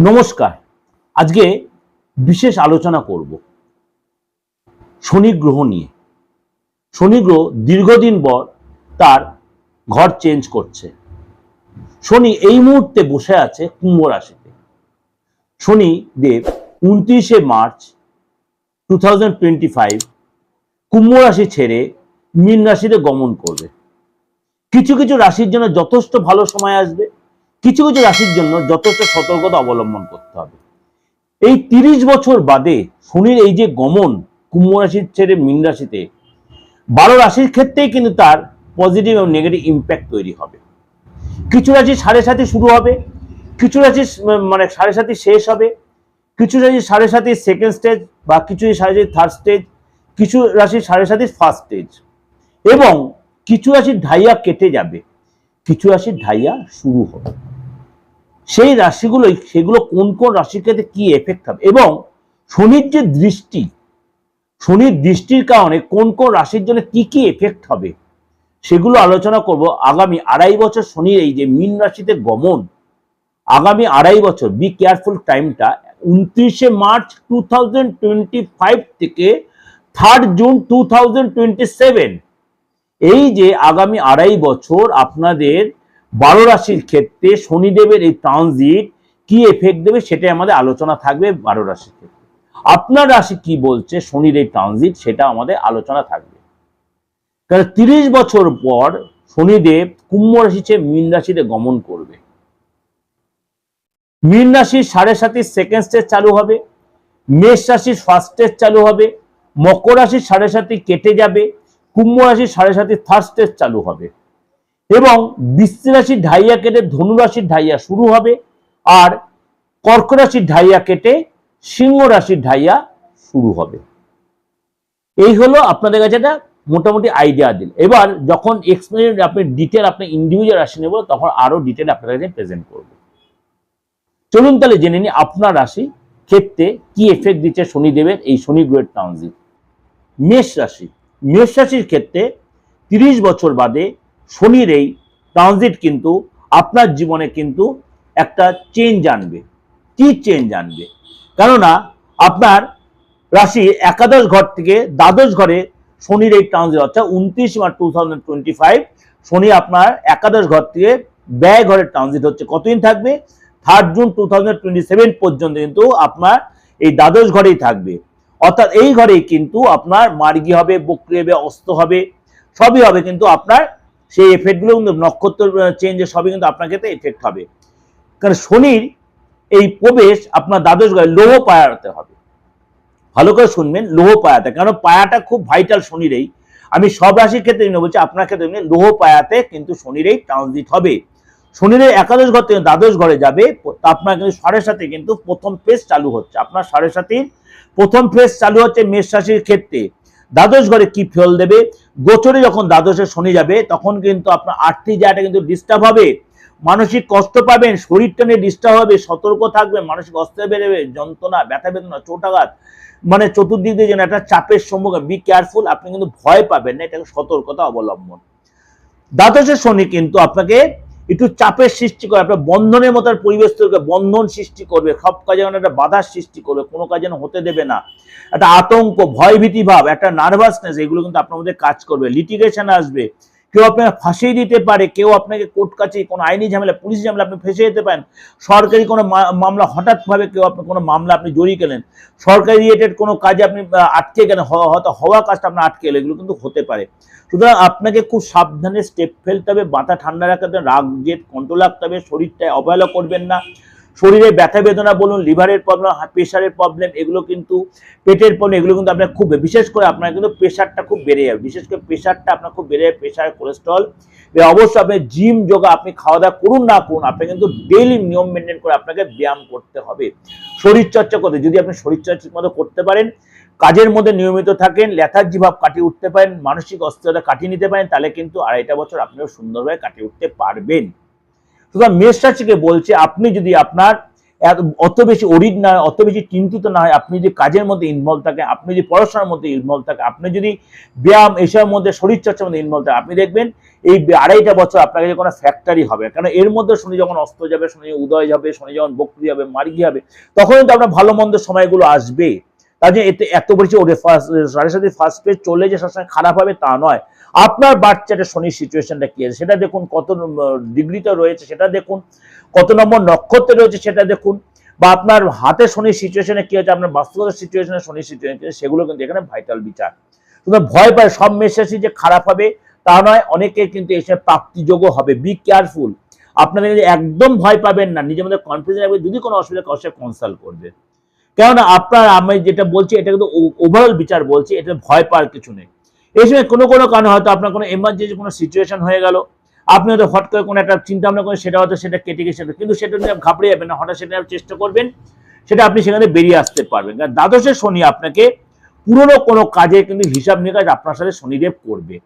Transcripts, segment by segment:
নমস্কার। আজকে বিশেষ আলোচনা করব শনি গ্রহ নিয়ে। শনি গ্রহ দীর্ঘদিন পর তার ঘর চেঞ্জ করছে। শনি এই মুহূর্তে বসে আছে কুম্ভ রাশিতে। শনি দেব উনত্রিশে March two thousand twenty five কুম্ভ রাশি ছেড়ে মীন রাশিতে গমন করবে। কিছু কিছু রাশির জন্য যথেষ্ট ভালো সময় আসবে। কিছু কিছু রাশির জন্য যথেষ্ট সতর্কতা অবলম্বন করতে হবে। এই তিরিশ বছর বাদে শনির এই যে গমন কুম্ভ রাশির ছেড়ে মীন রাশিতে, বারো রাশির ক্ষেত্রেই কিন্তু তার পজিটিভ এবং নেগেটিভ ইম্প্যাক্ট তৈরি হবে। কিছু রাশি সাড়ে সাথে শুরু হবে, কিছু রাশি মানে সাড়ে সাথে শেষ হবে, কিছু রাশি সাড়ে সাথে সেকেন্ড স্টেজ বা কিছু সাড়ে সাথে থার্ড স্টেজ কিছু রাশি সাড়ে সাথে ফার্স্ট স্টেজ এবং কিছু রাশির ঢাইয়া কেটে যাবে, কিছু রাশির ঢাইয়া শুরু হবে। সেই রাশিগুলোই সেগুলো কোন কোন রাশির ক্ষেত্রে কি এফেক্ট হবে? এবং শনির যে দৃষ্টি, শনির দৃষ্টির কারণে কোন কোন রাশির জন্য কি কি এফেক্ট হবে, সেগুলো আলোচনা করব। আগামী আড়াই বছর শনির এই যে মীন রাশিতে গমন, আগামী আড়াই বছর বি কেয়ারফুল টাইমটা উনত্রিশে মার্চ টু থেকে থার্ড জুন টু এই যে আগামী আড়াই বছর আপনাদের বারো রাশির ক্ষেত্রে শনিদেবের এই ট্রানজিট কি এফেক্ট দেবে সেটাই আমাদের আলোচনা থাকবে বারো রাশির ক্ষেত্রে। আপনার রাশি কি বলছে? শনির এই ট্রানজিট সেটা আমাদের আলোচনা থাকবে। কারণ তিরিশ বছর পর শনিদেব কুম্ভ রাশি চেয়ে মীন রাশিতে গমন করবে। মীন রাশির সাড়ে সাতির সেকেন্ড স্টেজ চালু হবে। মেষ রাশির ফার্স্ট স্টেজ চালু হবে। মকর রাশির সাড়ে সাতি কেটে যাবে। কুম্ভ রাশির সাড়ে সাতির থার্ড স্টেজ চালু হবে। এবং বৃশ্চিক রাশির ঢাইয়া কেটে ধনু রাশির ঢাইয়া শুরু হবে আর কর্ক রাশির ঢাইয়া কেটে সিংহ রাশির ঢাইয়া শুরু হবে। এই হলো আপনাদের কাছে একটা মোটামুটি আইডিয়া দিল এবার যখন এক্সপেরিয়েন্স আপনি ডিটেল আপনি ইন্ডিভিজুয়াল রাশি নেব, তখন আরও ডিটেল আপনাদের কাছে প্রেজেন্ট করব। চলুন তাহলে জেনে নিই আপনার রাশি ক্ষেত্রে কি এফেক্ট দিচ্ছে শনিদেবের এই শনি গ্রহের ট্রানজিট মেষ রাশি, মেষ রাশির ক্ষেত্রে তিরিশ বছর বাদে শনির এই ট্রানজিট কিন্তু আপনার জীবনে কিন্তু একটা চেঞ্জ আনবে। কি চেঞ্জ আনবে? কেননা আপনার রাশি একাদশ ঘর থেকে দ্বাদশ ঘরে শনির এই ট্রানজিট অর্থাৎ উনত্রিশ March two thousand twenty five Shani আপনার একাদশ ঘর থেকে ব্যয় ঘরের ট্রানজিট হচ্ছে। কতদিন থাকবে? Third June two thousand twenty seven পর্যন্ত কিন্তু আপনার এই দ্বাদশ ঘরেই থাকবে। অর্থাৎ এই ঘরেই কিন্তু আপনার মার্গি হবে, বক্রি হবে, অস্ত হবে, সবই হবে কিন্তু আপনার সেই এফেক্টগুলো কিন্তু নক্ষত্র চেঞ্জে সবই কিন্তু আপনার ক্ষেত্রে এফেক্ট হবে। কারণ শনির এই প্রবেশ আপনার দ্বাদশ ঘরে লোহ পায়াতে হবে। ভালো করে শুনবেন, লোহ পায়াতে। কারণ পায়াটা খুব ভাইটাল শনির এই। আমি সব রাশির ক্ষেত্রে বলছি, আপনার ক্ষেত্রে লোহ পায়াতে কিন্তু শনির এই ট্রানজিট হবে। শনির একাদশ ঘর থেকে দ্বাদশ ঘরে যাবে, আপনার কিন্তু সাড়ে সাথে কিন্তু প্রথম ফেজ চালু হচ্ছে। আপনার সাড়ে সাথীর প্রথম ফেজ চালু হচ্ছে মেষ রাশির ক্ষেত্রে। দ্বাদশ ঘরে কি ফল দেবে? গোচরে যখন দ্বাদশে শনি যাবে, তখন কিন্তু আপনার আর্থিক জায়গাটা কিন্তু ডিস্টার্ব হবে। মানসিক কষ্ট পাবেন, শরীরটা নিয়ে ডিস্টার্ব হবে, সতর্ক থাকবেন, মানসিক অস্থির বেড়েবে যন্ত্রণা, ব্যথা বেদনা চোটাঘাত মানে চতুর্দিক দিয়ে যেন একটা চাপের সম্মুখীন বি কেয়ারফুল আপনি কিন্তু ভয় পাবেন না, এটাকে সতর্কতা অবলম্বন। দ্বাদশের শনি কিন্তু আপনাকে একটু চাপের সৃষ্টি করে, আপনার বন্ধনের মতো পরিবেশ তৈরি বন্ধন সৃষ্টি করবে, সব কাজে যেন একটা বাধার সৃষ্টি করবে, কোনো কাজ যেন হতে দেবে না। একটা আতঙ্ক, ভয়ভীতি ভাব, একটা নার্ভাসনেস এগুলো কিন্তু আপনার মধ্যে কাজ করবে লিটিগেশন আসবে। কেউ আপনাকে ফাঁসিয়ে দিতে পারে, কেউ আপনাকে কোর্ট কাছে কোনো আইনি ঝামেলা, পুলিশ ঝামেলা আপনি ফেঁসে যেতে পারেন। সরকারি কোনো মামলা হঠাৎভাবে কেউ আপনি কোনো মামলা আপনি জড়িয়ে গেলেন সরকারি রিলেটেড কোনো কাজে আপনি আটকে গেলেন হয়তো হওয়া কাজটা আপনার আটকে গেলে, এগুলো কিন্তু হতে পারে। সুতরাং আপনাকে খুব সাবধানে স্টেপ ফেলতে হবে, মাথা ঠান্ডা রাখতে হবে, রাগ, জেদ কন্ট্রোল রাখতে হবে, শরীরটায় অবহেলা করবেন না। শরীরে ব্যথা বেদনা বলুন, লিভারের প্রবলেম প্রেশারের প্রবলেম এগুলো কিন্তু পেটের প্রবলেম এগুলো কিন্তু আপনার খুব বিশেষ করে আপনার কিন্তু প্রেশারটা খুব বেড়ে যাবে। বিশেষ করে প্রেশারটা আপনার খুব বেড়ে যাবে প্রেশার কোলেস্ট্রল অবশ্যই আপনি জিম যোগা আপনি খাওয়া দাওয়া করুন না করুন, আপনি কিন্তু ডেইলি নিয়ম মেনটেন করে আপনাকে ব্যায়াম করতে হবে। শরীরচর্চা করতে, যদি আপনি শরীরচর্চার মতো করতে পারেন, কাজের মধ্যে নিয়মিত থাকেন লেথার্জি ভাব কাটিয়ে উঠতে পারেন, মানসিক অস্থিরতা কাটিয়ে নিতে পারেন, তাহলে কিন্তু আড়াইটা বছর আপনিও সুন্দরভাবে কাটিয়ে উঠতে পারবেন। সুতরাং মেষ রাশিকে বলছে আপনি যদি আপনার অত বেশি অরিড না হয়, অত বেশি চিন্তিত না হয় আপনি যদি কাজের মধ্যে ইনভলভ থাকেন আপনি যদি পড়াশোনার মধ্যে ইনভলভ থাকেন আপনি যদি ব্যায়াম এসবের মধ্যে শরীরচর্চার মধ্যে ইনভলভ থাকেন আপনি দেখবেন এই আড়াইটা বছর আপনার কাছে কোনো ফ্যাক্টরি হবে। কারণ এর মধ্যে শনি যখন অস্ত যাবে শনি উদয় যাবে শনি যখন বক্রি হবে মার্গি হবে তখন কিন্তু আপনার ভালো মন্দ সময়গুলো আসবে। তার জন্য এতে এত বেশি ওরে ফার্স্ট সাড়ে সাথে ফার্স্ট পেজ চলে যে সবসময় খারাপ হবে তা নয়। আপনার বাচ্চাটা শনির সিচুয়েশনটা কি আছে? সেটা দেখুন, কত ডিগ্রিতে রয়েছে সেটা দেখুন, কত নম্বর নক্ষত্রে রয়েছে সেটা দেখুন, বা আপনার হাতে শনির সিচুয়েশনে কি হচ্ছে আপনার বাস্তবতার সিচুয়েশনে শনির সিচুয়েশন সেগুলো কিন্তু এখানে ভাইটাল বিচার। তুমি ভয় পায় সব মেসেজই যে খারাপ হবে, তা নয়, অনেকে কিন্তু এসে প্রাপ্তিযোগ্য হবে। বি কেয়ারফুল আপনাদের কিন্তু একদম ভয় পাবেন না, নিজের মধ্যে কনফিডেন্স রাখবে, যদি কোনো অসুবিধা কারোর কনসাল্ট করবে। কেননা, আপনার আমি যেটা বলছি, এটা কিন্তু ওভারঅল বিচার বলছি এটা ভয় পাওয়ার কিছু নেই। এই সময় কোনো কোনো কারণে হয়তো আপনার কোনো এমার্জেন্সি কোনো সিচুয়েশন হয়ে গেল। আপনি হয়তো হট করে কোনো একটা চিন্তা ভাবনা করেন সেটা হয়তো সেটা কেটে গেছে কিন্তু সেটা নিয়ে ঘাবড়ে যাবেন না। হঠাৎ সেটা চেষ্টা করবেন। সেটা আপনি সেখানে বেরিয়ে আসতে পারবেন। কারণ দ্বাদশের শনি আপনাকে পুরনো কোনো কাজে কিন্তু হিসাব নিকাশ আপনার সাথে শনিদেব করবে।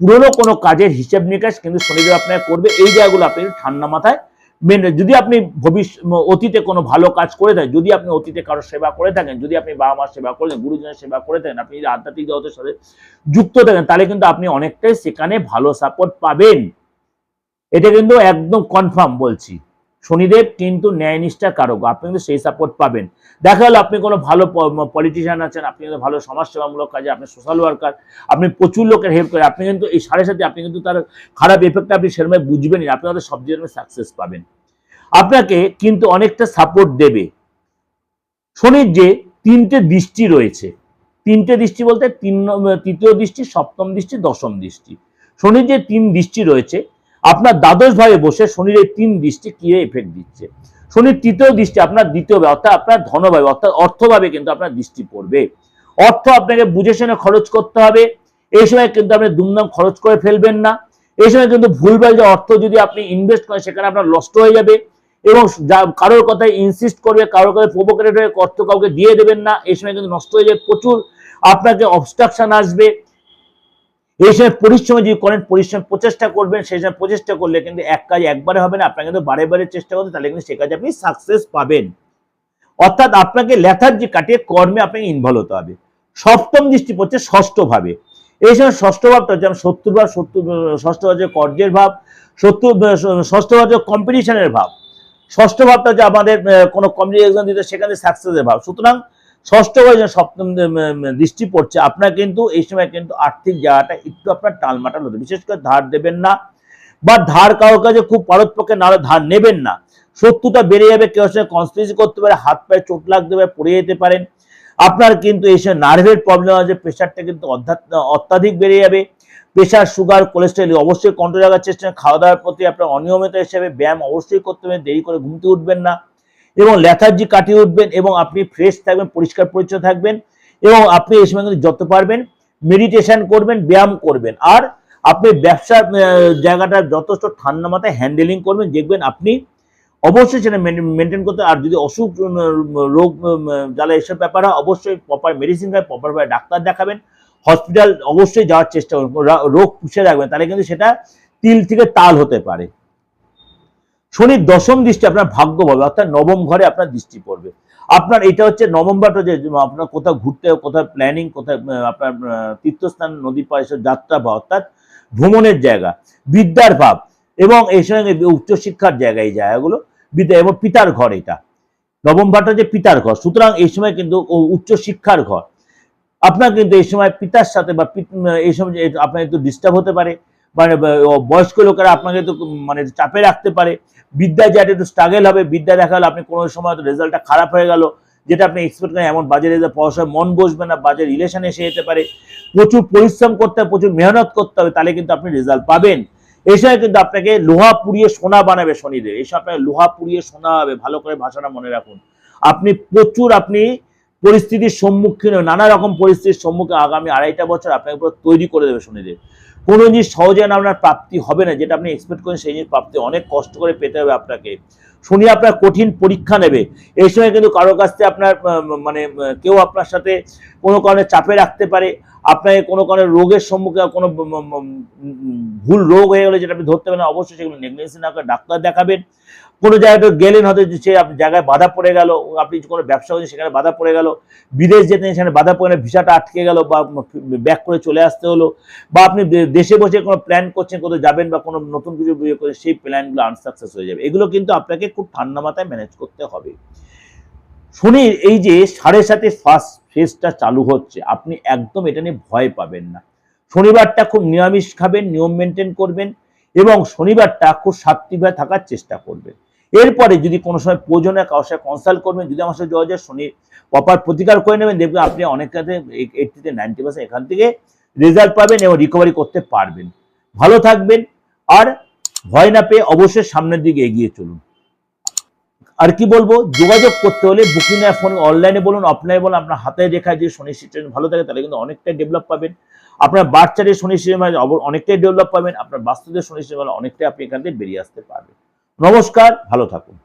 পুরনো কোনো কাজের হিসাব নিকাশ কিন্তু শনিদেব আপনাকে করবে। এই জায়গাগুলো আপনি ঠান্ডা মাথায় মেনে যদি আপনি ভবিষ্যৎ অতীতে কোনো ভালো কাজ করে থাকেন, যদি আপনি অতীতে কারোর সেবা করে থাকেন, যদি আপনি বাবা মার সেবা করেন গুরুজনের সেবা করে থাকেন, আপনি যদি আধ্যাত্মিক জগতের সাথে যুক্ত থাকেন, তাহলে কিন্তু আপনি অনেকটাই সেখানে ভালো সাপোর্ট পাবেন। এটা কিন্তু একদম কনফার্ম বলছি। শনিদেব কিন্তু ন্যায়নিষ্ঠা কারক। আপনি কিন্তু সেই সাপোর্ট পাবেন। দেখা গেলো আপনি কোনো ভালো পলিটিশিয়ান আছেন, আপনি কিন্তু ভালো সমাজসেবামূলক কাজে, আপনি সোশ্যাল ওয়ার্কার আপনি প্রচুর লোকের হেল্প করেন আপনি কিন্তু এই সাড়ে সাথে আপনি কিন্তু তার খারাপ এফেক্ট আপনি সেরকম বুঝবেনই, আপনি হয়তো সব জায়গায় সাকসেস পাবেন। আপনাকে কিন্তু অনেকটা সাপোর্ট দেবে। শনির যে তিনটে দৃষ্টি রয়েছে, তিনটে দৃষ্টি বলতে তিন তৃতীয় দৃষ্টি, সপ্তম দৃষ্টি, দশম দৃষ্টি। শনির যে তিন দৃষ্টি রয়েছে আপনার দ্বাদশ ভাবে বসে শনির এই তিন দৃষ্টি কি এফেক্ট দিচ্ছে? শনির তৃতীয় দৃষ্টি আপনার দ্বিতীয় ভাবে অর্থাৎ আপনার ধনভাবে অর্থাৎ অর্থভাবে কিন্তু আপনার দৃষ্টি পড়বে। অর্থ আপনাকে বুঝে শুনে খরচ করতে হবে। এই সময় কিন্তু আপনি দুমদাম খরচ করে ফেলবেন না। এই সময় কিন্তু ভুলভাল যে অর্থ যদি আপনি ইনভেস্ট করেন, সেখানে আপনার নষ্ট হয়ে যাবে এবং কারোর কথায় ইনসিস্ট করবে, কারোর কথায় প্রোভোকেটেড হয়ে অর্থ কাউকে দিয়ে দেবেন না। এই সময় কিন্তু নষ্ট হয়ে যাবে প্রচুর। আপনাকে অবস্ট্রাকশন আসবে। এই সময় পরিশ্রম যদি করেন, পরিশ্রম প্রচেষ্টা করবেন, সেই সময় প্রচেষ্টা করলে কিন্তু এক কাজ একবারে হবে না, আপনাকে কিন্তু বারে বারে চেষ্টা করতে তাহলে কিন্তু সে কাজে আপনি সাকসেস পাবেন। অর্থাৎ আপনাকে লেথার্জি কাটিয়ে কর্মে আপনাকে ইনভলভ হতে হবে। সপ্তম দৃষ্টি পড়ছে ষষ্ঠ ভাবে। এই সময় ষষ্ঠ ভাবটা হচ্ছে যেমন শত্রুর ভাব শত্রু ষষ্ঠ ভাব হচ্ছে কর্যের ভাব শত্রু ষষ্ঠ ভাব কম্পিটিশনের ভাব। ষষ্ঠ ভাবটা হচ্ছে আমাদের কোনো কম্পিটিশন দিতে, সেখানে সাকসেসের ভাব। সুতরাং ষষ্ঠ যে সপ্তম দৃষ্টি পড়ছে, আপনার কিন্তু এই সময় কিন্তু আর্থিক জায়গাটা একটু আপনার টালমাটাল হতে বিশেষ করে ধার দেবেন না বা ধার কারোর কাছে খুব পারতপক্ষে না হলে ধার নেবেন না। শত্রুতা বেড়ে যাবে, কেউ সঙ্গে কনস্পিরেসি করতে পারে, হাত পায়ে চোট লাগতে পারে, পড়ে যেতে পারেন। আপনার কিন্তু এই সময় নার্ভের প্রবলেম আছে প্রেশারটা কিন্তু অত্যাধিক বেড়ে যাবে। প্রেশার সুগার কোলেস্ট্রল অবশ্যই কন্ট্রোল রাখার চেষ্টা খাওয়া দাওয়ার প্রতি আপনার অনিয়মিত হিসেবে ব্যায়াম অবশ্যই করতে হবে, দেরি করে ঘুমতে উঠবেন না। এবং লেথার্জি কাটিয়ে উঠবেন এবং আপনি ফ্রেশ থাকবেন, পরিষ্কার, পরিচ্ছন্ন থাকবেন এবং আপনি এই সময় কিন্তু যত পারবেন মেডিটেশন করবেন, ব্যায়াম করবেন। আর আপনি ব্যবসার জায়গাটা যথেষ্ট ঠান্ডা মাথায় হ্যান্ডেলিং করবেন, দেখবেন আপনি অবশ্যই সেটা মেনটেন করতে আর যদি অসুখ রোগ জ্বালা এসব ব্যাপার হয়, অবশ্যই প্রপার মেডিসিন খায় প্রপারভাবে ডাক্তার দেখাবেন। হসপিটাল অবশ্যই যাওয়ার চেষ্টা করবেন রোগ পুষে রাখবেন, তাহলে কিন্তু সেটা তিল থেকে তাল হতে পারে। শনির দশম দৃষ্টি আপনার ভাগ্য বলবে, অর্থাৎ নবম ঘরে আপনার দৃষ্টি পড়বে। আপনার এটা হচ্ছে নভেম্বরটা যে আপনার কোথাও ঘুরতে, কোথাও প্ল্যানিং কোথায় আপনার তীর্থস্থান, নদী পাড়ে যাত্রা বা অর্থাৎ ভ্রমণের জায়গা, বিদ্যার ভাব এবং এই সঙ্গে উচ্চশিক্ষার জায়গা, এই জায়গাগুলো, বিদ্যা এবং পিতার ঘর এটা। নবম যে পিতার ঘর, সুতরাং এই সময় কিন্তু উচ্চশিক্ষার ঘর। আপনার কিন্তু এই সময় পিতার সাথে বা এই সময় আপনার একটু ডিস্টার্ব হতে পারে মানে বয়স্ক লোকেরা আপনাকে একটু মানে চাপে রাখতে পারে। বিদ্যা যেটা একটু স্ট্রাগল হবে, বিদ্যা দেখা গেলো, আপনি কোনো সময় হয়তো রেজাল্টটা খারাপ হয়ে গেল, যেটা আপনি এক্সপেক্ট করেন, এমন বাজে রেজাল্ট পড়াশোনায় মন বসবে না, বাজে রিলেশন এসে যেতে পারে। প্রচুর পরিশ্রম করতে হবে, প্রচুর মেহনত করতে হবে, তাহলে কিন্তু আপনি রেজাল্ট পাবেন। এই সময় কিন্তু আপনাকে লোহা পুড়িয়ে সোনা বানাবে শনিদেব। এই সময় আপনাকে লোহা পুড়িয়ে সোনা হবে, ভালো করে ভাষাটা মনে রাখুন। আপনি প্রচুর, আপনি পরিস্থিতির সম্মুখীন নানা রকম পরিস্থিতির সম্মুখে আগামী আড়াইটা বছর আপনাকে পুরো তৈরি করে দেবে শনিদেব। কোনো জিনিস সহজে না আপনার প্রাপ্তি হবে না, যেটা আপনি এক্সপেক্ট করেন সেই জিনিস প্রাপ্তি অনেক কষ্ট করে পেতে হবে আপনাকে। শনি, আপনার কঠিন পরীক্ষা নেবে। এই সময় কিন্তু কারও কাছ থেকে আপনার মানে কেউ আপনার সাথে কোনো কারণে চাপে রাখতে পারে। আপনাকে কোনো কারণে রোগের সম্মুখে কোনো ভুল রোগ হয়ে গেলে যেটা আপনি ধরতে পারেন, অবশ্যই সেগুলো নেগলেন্সি না করে ডাক্তার দেখাবেন। কোনো জায়গায় গেলেন হয়তো সে আপনি জায়গায় বাধা পড়ে গেল, আপনি কোনো ব্যবসা করছেন সেখানে বাধা পড়ে গেল, বিদেশ যেতেন সেখানে বাধা পড়ে ভিসাটা আটকে গেল বা ব্যাক করে চলে আসতে হলো, বা আপনি দেশে বসে কোনো প্ল্যান করছেন, কোথাও যাবেন বা কোনো নতুন কিছু বিয়ে করে সেই প্ল্যানগুলো আনসাকসেস হয়ে যাবে। এগুলো কিন্তু আপনাকে খুব ঠান্ডা মাথায় ম্যানেজ করতে হবে। শনির এই যে সাড়ে সাথে ফার্স্ট ফেজটা চালু হচ্ছে, আপনি একদম এটা নিয়ে ভয় পাবেন না। শনিবারটা খুব নিরামিষ খাবেন, নিয়ম মেনটেন করবেন এবং শনিবারটা খুব সাত্বিকভাবে থাকার চেষ্টা করবেন। এরপরে যদি কোনো সময় প্রয়োজনে কারোর সাথে কনসাল্ট করবেন, যদি আমার সাথে যোগাযোগ শনি প্রপার প্রতিকার করে নেবেন, দেখবেন আপনি অনেক কাছে এইটি থেকে নাইনটি পার্সেন্ট এখান থেকে রেজাল্ট পাবেন এবং রিকভারি করতে পারবেন। ভালো থাকবেন আর ভয় না পেয়ে অবশ্যই সামনের দিকে এগিয়ে চলুন। আর কি বলব? যোগাযোগ করতে হলে বুকিং এর ফোন অনলাইনে বলুন অফলাইনে বলুন, আপনার হাতে রেখা যে শনি সিস্টেম ভালো থাকে, তাহলে কিন্তু অনেকটাই ডেভেলপ পাবেন। আপনার বাচ্চাদের শনি সিস্টেম অনেকটাই ডেভেলপ পাবেন। আপনার বাস্তবের শনি সিস্টেম অনেকটাই আপনি এখান থেকে বেরিয়ে আসতে পারবেন। নমস্কার ভালো থাকুন।